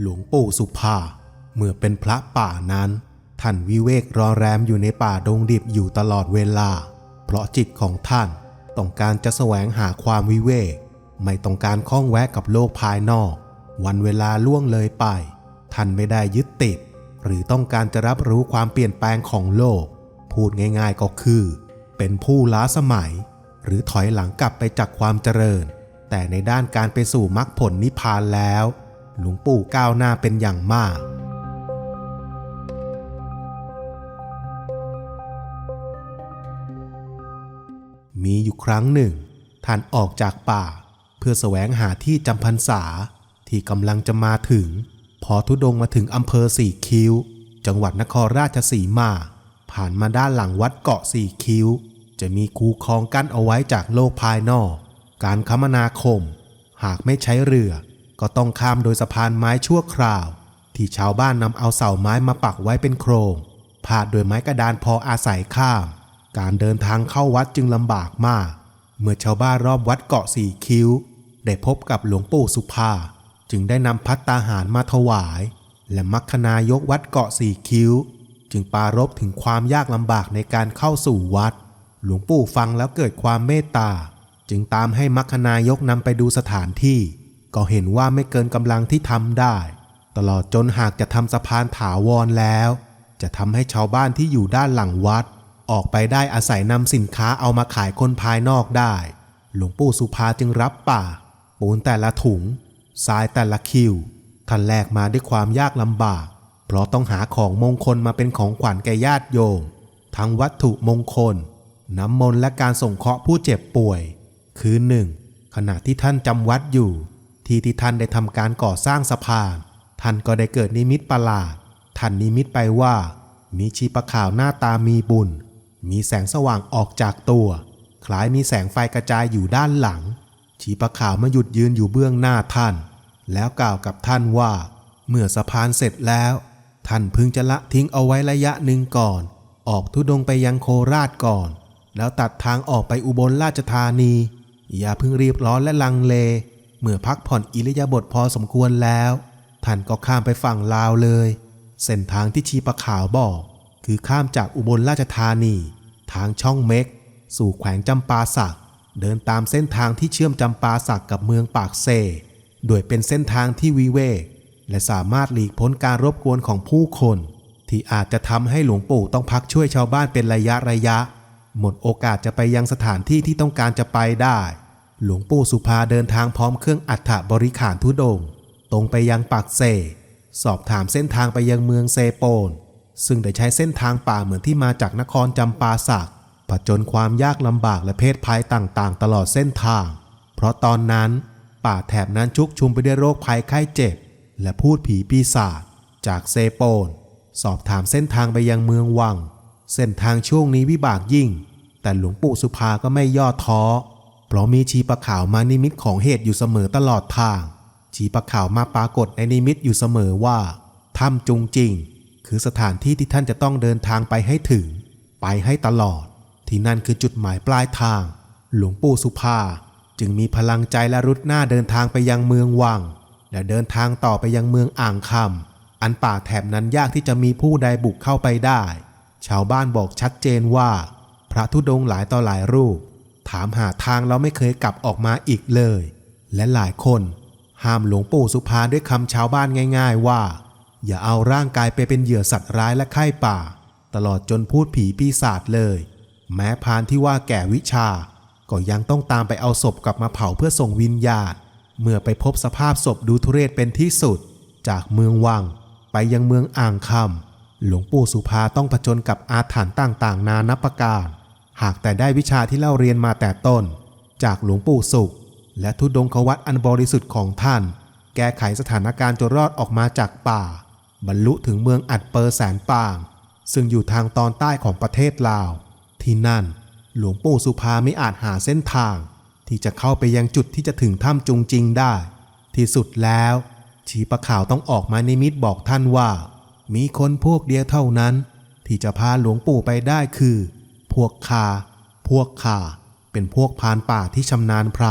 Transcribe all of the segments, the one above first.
หลวงปู่สุภา เมื่อเป็นพระป่านั้น ท่านวิเวกรอแรมอยู่ในป่าดงดิบอยู่ตลอดเวลา เพราะจิตของท่านต้องการจะแสวงหาความวิเวก ไม่ต้องการข้องแวะกับโลกภายนอก วันเวลาล่วงเลยไป ท่านไม่ได้ยึดติด หรือต้องการจะรับรู้ความเปลี่ยนแปลงของโลก พูดง่ายๆก็คือ เป็นผู้ล้าสมัย หรือถอยหลังกลับไปจากความเจริญ แต่ในด้านการไปสู่มรรคผลนิพพานแล้ว หลวงปู่ก้าวหน้าเป็นอย่างมาก มีอยู่ครั้งหนึ่ง ท่านออกจากป่า เพื่อแสวงหาที่จำพรรษาที่กำลังจะมาถึง พอทุดงมาถึงอำเภอสี่คิ้ว จังหวัดนครราชสีมา ผ่านมาด้านหลังวัดเกาะสี่คิ้ว จะมีคูคลองกั้นเอาไว้จากโลกภายนอก การคมนาคม หากไม่ใช้เรือ ก็ต้องข้ามโดยสะพานไม้ชั่วคราว ที่ชาวบ้านนำเอาเสาไม้มาปักไว้เป็นโครงพาดโดยไม้กระดานพออาศัยข้าม การเดินทางเข้าวัดจึงลำบากมาก เมื่อชาวบ้านรอบวัดเกาะสี่คิ้ว ได้พบกับหลวงปู่สุภา จึงได้นำพัตตาหารมาถวาย และมัคคณายกวัดเกาะสี่คิ้ว จึงปรารบถึงความยากลำบากในการเข้าสู่วัด หลวงปู่ฟังแล้วเกิดความเมตตา จึงตามให้มัคคณายกนำไปดูสถานที่ ก็เห็นว่าไม่เกินกำลังที่ทำได้ ตลอดจนหากจะทำสะพานถาวรแล้ว จะทำให้ชาวบ้านที่อยู่ด้านหลังวัด ออกไปได้อาศัยนำสินค้าเอามาขายคนภายนอกได้ หลวงปู่สุภาจึงรับป่ากปูนแต่ละถุงทรายแต่ละคิวท่านแลกมาด้วยความยากลำบาก เพราะต้องหาของมงคลมาเป็นของขวัญแก่ญาติโยม ทั้งวัตถุมงคล น้ำมนต์และการส่งเคราะห์ผู้เจ็บป่วย คือหนึ่งขณะที่ท่านจำวัดอยู่ ที่ที่ท่านได้ทำการก่อสร้างสะพาน ท่านก็ได้เกิดนิมิตประหลาด ท่านนิมิตไปว่า มีชีปะขาวหน้าตามีบุญ มีแสงสว่างออกจากตัว คล้ายมีแสงไฟกระจายอยู่ด้านหลัง ชีปะขาวมาหยุดยืนอยู่เบื้องหน้าท่าน แล้วกล่าวกับท่านว่า เมื่อสะพานเสร็จแล้ว ท่านพึงจะละทิ้งเอาไว้ระยะหนึ่งก่อน ออกทุดงไปยังโคราชก่อน แล้วตัดทางออกไปอุบลราชธานี อย่าเพิ่งรีบร้อนและลังเล เมื่อพักผ่อนอิริยาบถพอสมควรแล้ว ท่านก็ข้ามไปฝั่งลาวเลย เส้นทางที่ชีปะขาวบอก คือข้ามจากอุบลราชธานี ทางช่องเม็ก สู่แขวงจำปาสัก เดินตามเส้นทางที่เชื่อมจำปาสักกับเมืองปากเซโดยเป็นเส้นทางที่วิเวก และสามารถหลีกพ้นการรบกวนของผู้คน ที่อาจจะทำให้หลวงปู่ต้องพักช่วยชาวบ้านเป็นระยะระยะ หมดโอกาสจะไปยังสถานที่ที่ต้องการจะไปได้ หลวงปู่สุภาเดินทางพร้อมเครื่องอัฐบริขารทุดง ตรงไปยังปากเซ สอบถามเส้นทางไปยังเมืองเซโปน ซึ่งได้ใช้เส้นทางป่าเหมือนที่มาจากนครจำปาสักผจญความยากลำบากและเพศภัยต่างๆ ตลอดเส้นทาง เพราะตอนนั้น ป่าแถบนั้นชุกชุมไปด้วยโรคภัยไข้เจ็บ และพูดผีปีศาจจากเซโปน สอบถามเส้นทางไปยังเมืองวัง เส้นทางช่วงนี้วิบากยิ่ง แต่หลวงปู่สุภาก็ไม่ย่อท้อ ราะมีชีปะขาวมานิมิตของเหตุอยู่เสมอตลอดทาง ชีปะขาวมาปรากฏในนิมิตอยู่เสมอว่าถ้ำจุงจริง คือสถานที่ที่ท่านจะต้องเดินทางไปให้ถึง ไปให้ตลอด ที่นั่นคือจุดหมายปลายทาง หลวงปู่สุภา จึงมีพลังใจและรุดหน้าเดินทางไปยังเมืองวัง และเดินทางต่อไปยังเมืองอ่างคำอันป่าแถบนั้นยากที่จะมีผู้ใดบุกเข้าไปได้ ชาวบ้านบอกชัดเจนว่า พระธุดงค์หลายต่อหลายรูปามหาทางแล้วไม่เคยกลับออกมาอีกเลย และหลายคนห้ามหลวงปู่สุภาด้วยคำชาวบ้านง่าย ๆ ว่า อย่าเอาร่างกายไปเป็นเหยื่อสัตว์ร้ายและไข้ป่า ตลอดจนพูดผีปีศาจเลย แม้พานที่ว่าแก่วิชา ก็ยังต้องตามไปเอาศพกลับมาเผาเพื่อส่งวิญญาณ เมื่อไปพบสภาพศพดูทุเรศเป็นที่สุด จากเมืองวัง ไปยังเมืองอ่างคำหลวงปู่สุภาต้องผจญกับอาถรรพ์ต่างๆ นานับประการ หากแต่ได้วิชาที่เล่าเรียนมาแต่ต้น จากหลวงปู่สุข และทุดงควัตอันบริสุทธิ์ของท่าน แก้ไขสถานการณ์จนรอดออกมาจากป่า บรรลุถึงเมืองอัดเปอร์แสนปาง ซึ่งอยู่ทางตอนใต้ของประเทศลาว ที่นั่น หลวงปู่สุภาไม่อาจหาเส้นทาง ที่จะเข้าไปยังจุดที่จะถึงถ้ำจุงจริงได้ ที่สุดแล้ว ชีปะข่าวต้องออกมาในมิตบอกท่านว่า มีคนพวกเดียวเท่านั้น ที่จะพาหลวงปู่ไปได้คือ พวกคาพวกข่าเป็นพวกพานป่าที่ชำนาญไพร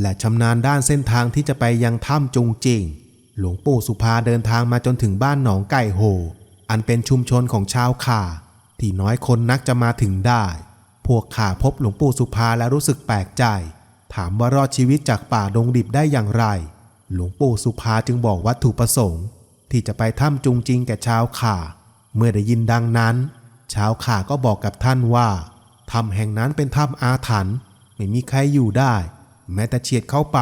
และชำนาญด้านเส้นทางที่จะไปยังถ้ำจุงจริง หลวงปู่สุภาเดินทางมาจนถึงบ้านหนองไก่โห อันเป็นชุมชนของชาวข่า ที่น้อยคนนักจะมาถึงได้ พวกข่าพบหลวงปู่สุภาและรู้สึกแปลกใจ ถามว่ารอดชีวิตจากป่าดงดิบได้อย่างไร หลวงปู่สุภาจึงบอกวัตถุประสงค์ ที่จะไปถ้ำจุงจริงแก่ชาวข่า เมื่อได้ยินดังนั้น ชาวข่าก็บอกกับท่านว่าถ้ำแห่งนั้นเป็นถ้ำอาถรรพ์ไม่มีใครอยู่ได้ แม้แต่เฉียดเข้าไป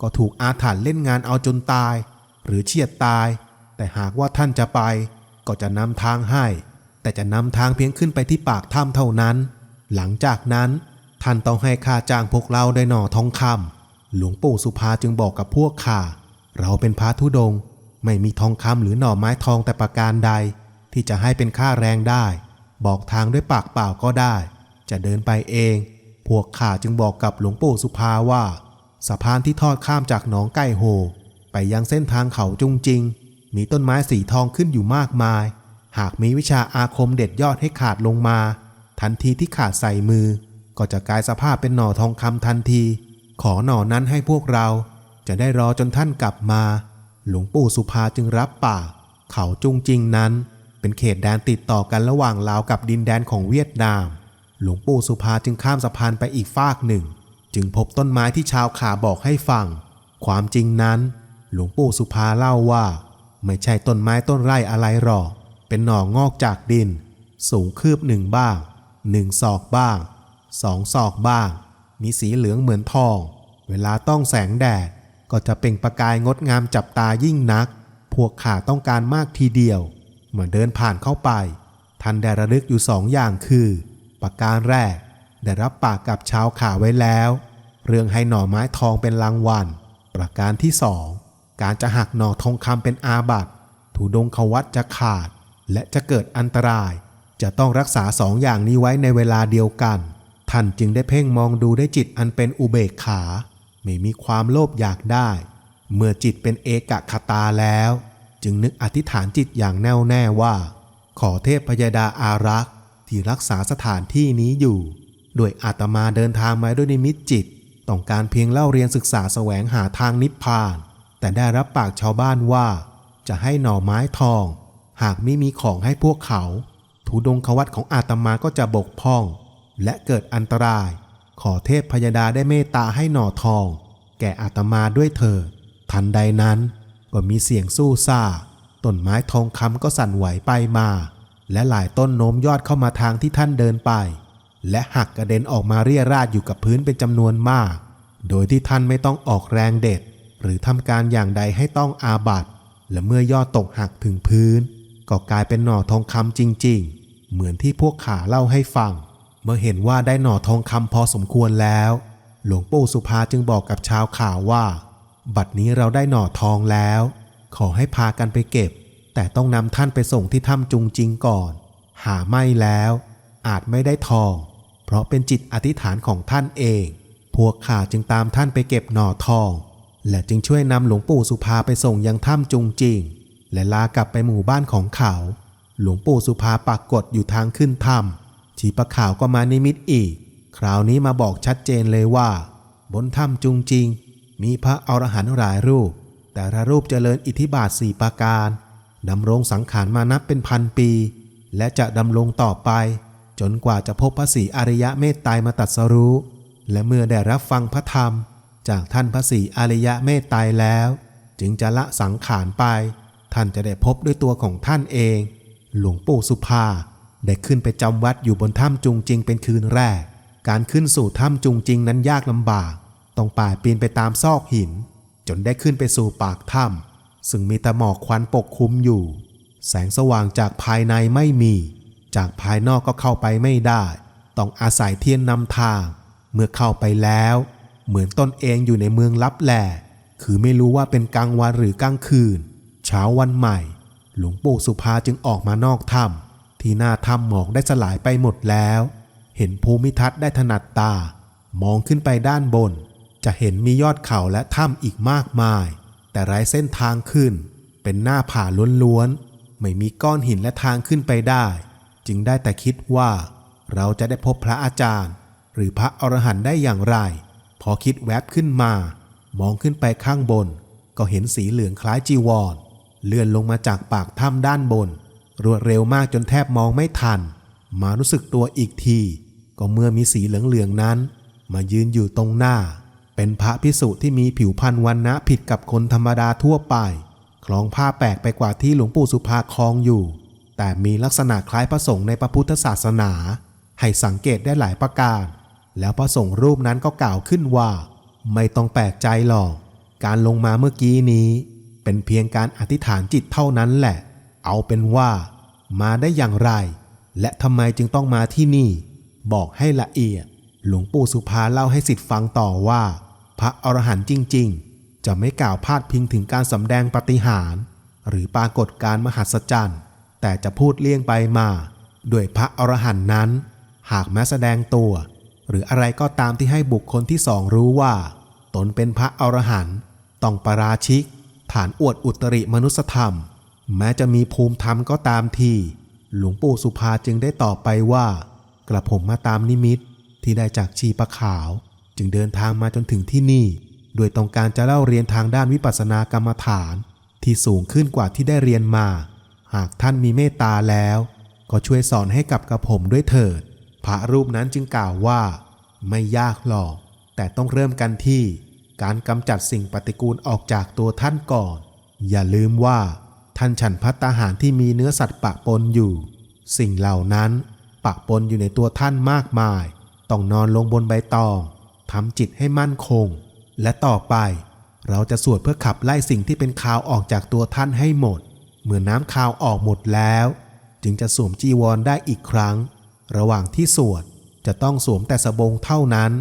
ก็ถูกอาถรรพ์เล่นงานเอาจนตาย หรือเฉียดตาย แต่หากว่าท่านจะไป ก็จะนำทางให้ แต่จะนำทางเพียงขึ้นไปที่ปากถ้ำเท่านั้น หลังจากนั้นท่านต้องให้ค่าจ้างพวกเราได้หน่อทองคำหลวงปู่สุภาจึงบอกกับพวกข่า เราเป็นพระธุดง ไม่มีทองคำหรือหน่อไม้ทองแต่ประการใด ที่จะให้เป็นค่าแรงได้ บอกทางด้วยปากเปล่าก็ได้ จะเดินไปเอง พวกข่าจึงบอกกับหลวงปู่สุภาว่า สะพานที่ทอดข้ามจากหนองไก่โห ไปยังเส้นทางเขาจุงจริง มีต้นไม้สีทองขึ้นอยู่มากมาย หากมีวิชาอาคมเด็ดยอดให้ขาดลงมา ทันทีที่ขาดใส่มือ ก็จะกลายสภาพเป็นหน่อทองคำทันที ขอหน่อนั้นให้พวกเรา จะได้รอจนท่านกลับมา หลวงปู่สุภาจึงรับปากเขาจุงจริงนั้น เป็นเขตแดนติดต่อกันระหว่างลาวกับดินแดนของเวียดนาม หลวงปู่สุภาจึงข้ามสะพานไปอีกฟากหนึ่ง จึงพบต้นไม้ที่ชาวขาบอกให้ฟัง ความจริงนั้น หลวงปู่สุภาเล่าว่า ไม่ใช่ต้นไม้ต้นไร่อะไรหรอก เป็นหน่องอกจากดิน สูงคืบหนึ่งบ้างหนึ่งศอกบ้างสองศอกบ้าง มีสีเหลืองเหมือนทอง เวลาต้องแสงแดดก็จะเปล่งประกายงดงามจับตายิ่งนัก พวกข่าต้องการมากทีเดียว เมื่อเดินผ่านเข้าไป ท่านได้ระลึกอยู่สองอย่างคือ ประการแรก ได้รับปากกับชาวข่าไว้แล้ว เรื่องให้หน่อไม้ทองเป็นรางวัล ประการที่สองการจะหักหน่อทองคำเป็นอาบัตถูดงควัตจะขาด และจะเกิดอันตราย จะต้องรักษาสองอย่างนี้ไว้ในเวลาเดียวกัน ท่านจึงได้เพ่งมองดูได้จิตอันเป็นอุเบกขา ไม่มีความโลภอยากได้ เมื่อจิตเป็นเอกคตาแล้ว จึงนึกอธิษฐานจิตอย่างแน่วแน่ว่า ขอเทพพยดาอารักษ์ที่รักษาสถานที่นี้อยู่ โดยอาตมาเดินทางมาด้วยนิมิตจิต ต้องการเพียงเล่าเรียนศึกษาแสวงหาทางนิพพาน แต่ได้รับปากชาวบ้านว่า จะให้หน่อไม้ทอง หากไม่มีของให้พวกเขาทุดงควัตของอาตมาก็จะบกพร่อง และเกิดอันตราย ขอเทพพยดาได้เมตตาให้หน่อทอง แก่อาตมาด้วยเถิดทันใดนั้น ก็มีเสียงสู้ซ่า ต้นไม้ทองคำก็สั่นไหวไปมา และหลายต้นโน้มยอดเข้ามาทางที่ท่านเดินไป และหักกระเด็นออกมาเรียราดอยู่กับพื้นเป็นจำนวนมาก โดยที่ท่านไม่ต้องออกแรงเด็ด หรือทำการอย่างใดให้ต้องอาบัตและเมื่อยอดตกหักถึงพื้น ก็กลายเป็นหน่อทองคำจริง ๆ เหมือนที่พวกขาเล่าให้ฟัง เมื่อเห็นว่าได้หน่อทองคำพอสมควรแล้ว หลวงปู่สุภาจึงบอกกับชาวข่าวว่า บัดนี้เราได้หน่อทองแล้ว ขอให้พากันไปเก็บ แต่ต้องนำท่านไปส่งที่ถ้ำจุงจริงก่อน หาไม่แล้ว อาจไม่ได้ทอง เพราะเป็นจิตอธิษฐานของท่านเอง พวกข่าจึงตามท่านไปเก็บหน่อทอง และจึงช่วยนำหลวงปู่สุภาไปส่งยังถ้ำจุงจริง และลากลับไปหมู่บ้านของเขา หลวงปู่สุภาปรากฏอยู่ทางขึ้นถ้ำชีประข่าวก็มานิมิตอีก คราวนี้มาบอกชัดเจนเลยว่า บนถ้ำจุงจริง มีพระอรหันต์หลายรูป แต่ละรูปเจริญอิทธิบาทสี่ประการดำรงสังขารมานับเป็นพันปี และจะดำรงต่อไป จนกว่าจะพบพระศรีอริยะเมตไตรมาตรัสรู้ และเมื่อได้รับฟังพระธรรม จากท่านพระศรีอริยะเมตไตรแล้ว จึงจะละสังขารไป ท่านจะได้พบด้วยตัวของท่านเอง หลวงปู่สุภาได้ขึ้นไปจำวัดอยู่บนถ้ำจุงจริงเป็นคืนแรก การขึ้นสู่ถ้ำจุงจริงนั้นยากลำบาก ต้องป่ายปีนไปตามซอกหิน จนได้ขึ้นไปสู่ปากถ้ำซึ่งมีแต่หมอกควันปกคลุมอยู่ แสงสว่างจากภายในไม่มี จากภายนอกก็เข้าไปไม่ได้ ต้องอาศัยเทียนนำทาง เมื่อเข้าไปแล้ว เหมือนตนเองอยู่ในเมืองลับแลคือไม่รู้ว่าเป็นกลางวันหรือกลางคืน เช้าวันใหม่ หลวงปู่สุภาจึงออกมานอกถ้ำที่หน้าถ้ำหมอกได้สลายไปหมดแล้ว เห็นภูมิทัศน์ได้ถนัดตา มองขึ้นไปด้านบน จะเห็นมียอดเขาและถ้ำอีกมากมาย แต่ไร้เส้นทางขึ้น เป็นหน้าผาล้วนๆ ไม่มีก้อนหินและทางขึ้นไปได้ จึงได้แต่คิดว่า เราจะได้พบพระอาจารย์ หรือพระอรหันต์ได้อย่างไร พอคิดแวบขึ้นมา มองขึ้นไปข้างบน ก็เห็นสีเหลืองคล้ายจีวร เลื่อนลงมาจากปากถ้ำด้านบน รวดเร็วมากจนแทบมองไม่ทัน มารู้สึกตัวอีกที ก็เมื่อมีสีเหลืองๆนั้น มายืนอยู่ตรงหน้า เป็นพระพิสุที่มีผิวพรรณวันนะผิดกับคนธรรมดาทั่วไป คล้องผ้าแปลกไปกว่าที่หลวงปู่สุภาคลองอยู่ แต่มีลักษณะคล้ายพระสงฆ์ในพระพุทธศาสนา ให้สังเกตได้หลายประการ แล้วพระสงฆ์รูปนั้นก็กล่าวขึ้นว่า ไม่ต้องแปลกใจหรอก การลงมาเมื่อกี้นี้ เป็นเพียงการอธิษฐานจิตเท่านั้นแหละ เอาเป็นว่า มาได้อย่างไร และทำไมจึงต้องมาที่นี่ บอกให้ละเอียด หลวงปู่สุภาเล่าให้สิทธิ์ฟังต่อว่า พระอรหันต์จริง ๆ จะไม่กล่าวพาดพิงถึงการสำแดงปฏิหารหรือปรากฏการมหัศจรรย์แต่จะพูดเลี่ยงไปมาด้วยพระอรหันต์นั้น หากแม้แสดงตัว หรืออะไรก็ตามที่ให้บุคคลที่สองรู้ว่า ตนเป็นพระอรหันต์ต้องประราชิก ฐานอวดอุตริมนุสธรรม แม้จะมีภูมิธรรมก็ตามทีหลวงปู่สุภาจึงได้ตอบไปว่า กระผมมาตามนิมิตที่ได้จากชีปะขาว จึงเดินทางมาจนถึงที่นี่ โดยต้องการจะเล่าเรียนทางด้านวิปัสสนากรรมฐาน ที่สูงขึ้นกว่าที่ได้เรียนมา หากท่านมีเมตตาแล้ว ก็ช่วยสอนให้กับกระผมด้วยเถิด พระรูปนั้นจึงกล่าวว่า ไม่ยากหรอก แต่ต้องเริ่มกันที่ การกำจัดสิ่งปฏิกูลออกจากตัวท่านก่อน อย่าลืมว่า ท่านฉันพัตตาหารที่มีเนื้อสัตว์ปะปนอยู่ สิ่งเหล่านั้นปะปนอยู่ในตัวท่านมากมาย ต้องนอนลงบนใบตอง ทำจิตให้มั่นคง และต่อไป เราจะสวดเพื่อขับไล่สิ่งที่เป็นคาวออกจากตัวท่านให้หมด เมื่อน้ำคาวออกหมดแล้ว จึงจะสวมจีวรได้อีกครั้ง ระหว่างที่สวดจะต้องสวมแต่สบงเท่านั้น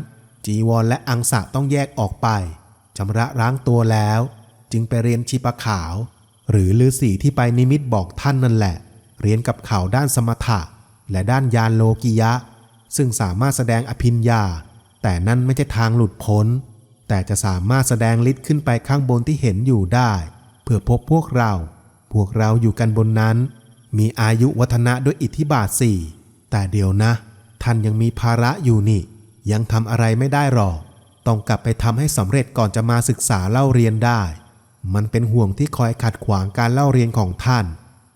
จีวรและอังสะต้องแยกออกไปชำระล้างตัวแล้ว จึงไปเรียนชีปะขาว หรือฤาษีที่ไปนิมิตบอกท่านนั่นแหละ เรียนกับข่าวด้านสมถะ และด้านยานโลกิยะ ซึ่งสามารถแสดงอภิญญา แต่นั่นไม่ใช่ทางหลุดพ้น แต่จะสามารถแสดงฤทธิ์ขึ้นไปข้างบนที่เห็นอยู่ได้ เพื่อพบพวกเรา พวกเราอยู่กันบนนั้น มีอายุวัฒนะด้วยอิทธิบาทสี่แต่เดี๋ยวนะ ท่านยังมีภาระอยู่นี่ ยังทำอะไรไม่ได้หรอก ต้องกลับไปทำให้สำเร็จก่อนจะมาศึกษาเล่าเรียนได้ มันเป็นห่วงที่คอยขัดขวางการเล่าเรียนของท่าน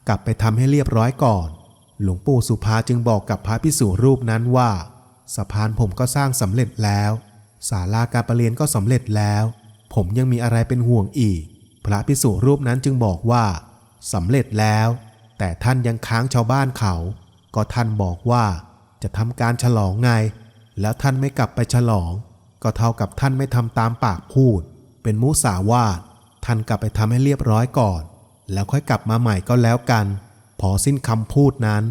กลับไปทำให้เรียบร้อยก่อน หลวงปู่สุภาจึงบอกกับพระพิสุรูปนั้นว่า สะพานผมก็สร้างสำเร็จแล้วศาลาการประเรียนก็สำเร็จแล้ว ผมยังมีอะไรเป็นห่วงอีก พระพิสุรูปนั้นจึงบอกว่าสำเร็จแล้ว แต่ท่านยังค้างชาวบ้านเขา ก็ท่านบอกว่าจะทำการฉลองไง แล้วท่านไม่กลับไปฉลอง ก็เท่ากับท่านไม่ทำตามปากพูด เป็นมุสาวาทท่านกลับไปทำให้เรียบร้อยก่อน แล้วค่อยกลับมาใหม่ก็แล้วกัน พอสิ้นคำพูดนั้น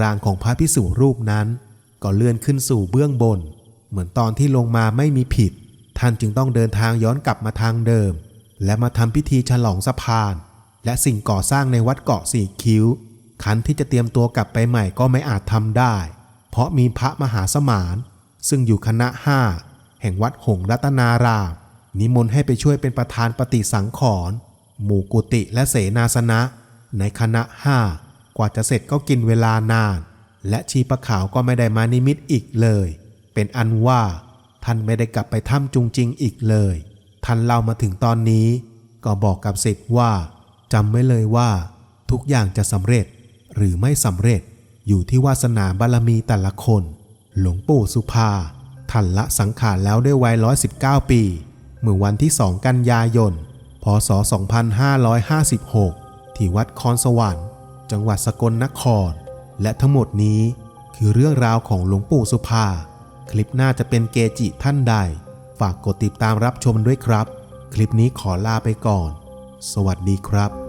ร่างของพระพิสุรูปนั้น ก็เลื่อนขึ้นสู่เบื้องบน เหมือนตอนที่ลงมาไม่มีผิด ท่านจึงต้องเดินทางย้อนกลับมาทางเดิม และมาทำพิธีฉลองสะพาน และสิ่งก่อสร้างในวัดเกาะสี่คิ้วคันที่จะเตรียมตัวกลับไปใหม่ก็ไม่อาจทำได้ เพราะมีพระมหาสมาน ซึ่งอยู่คณะห้าแห่งวัดหงรัตนารามนิมนต์ให้ไปช่วยเป็นประธานปฏิสังขรณ์หมู่กุติและเสนาสนะ ในคณะห้ากว่าจะเสร็จก็กินเวลานาน และชีปะขาวก็ไม่ได้มานิมิตอีกเลย เป็นอันว่า ท่านไม่ได้กลับไปถ้ำจุงจริงอีกเลย ท่านเล่ามาถึงตอนนี้ ก็บอกกับสิทธิ์ว่าจำไว้เลยว่า ทุกอย่างจะสำเร็จหรือไม่สำเร็จอยู่ที่วาสนาบารมีแต่ละคน หลวงปู่สุภาท่านละสังขารแล้วด้วยวัย 119 ปี เมื่อวันที่ 2 กันยายน พศ 2556 ที่วัดคอนสวรรค์ จังหวัดสกลนคร และทั้งหมดนี้คือเรื่องราวของหลวงปู่สุภา คลิปหน้าจะเป็นเกจิท่านใด ฝากกดติดตามรับชมด้วยครับ คลิปนี้ขอลาไปก่อน สวัสดีครับ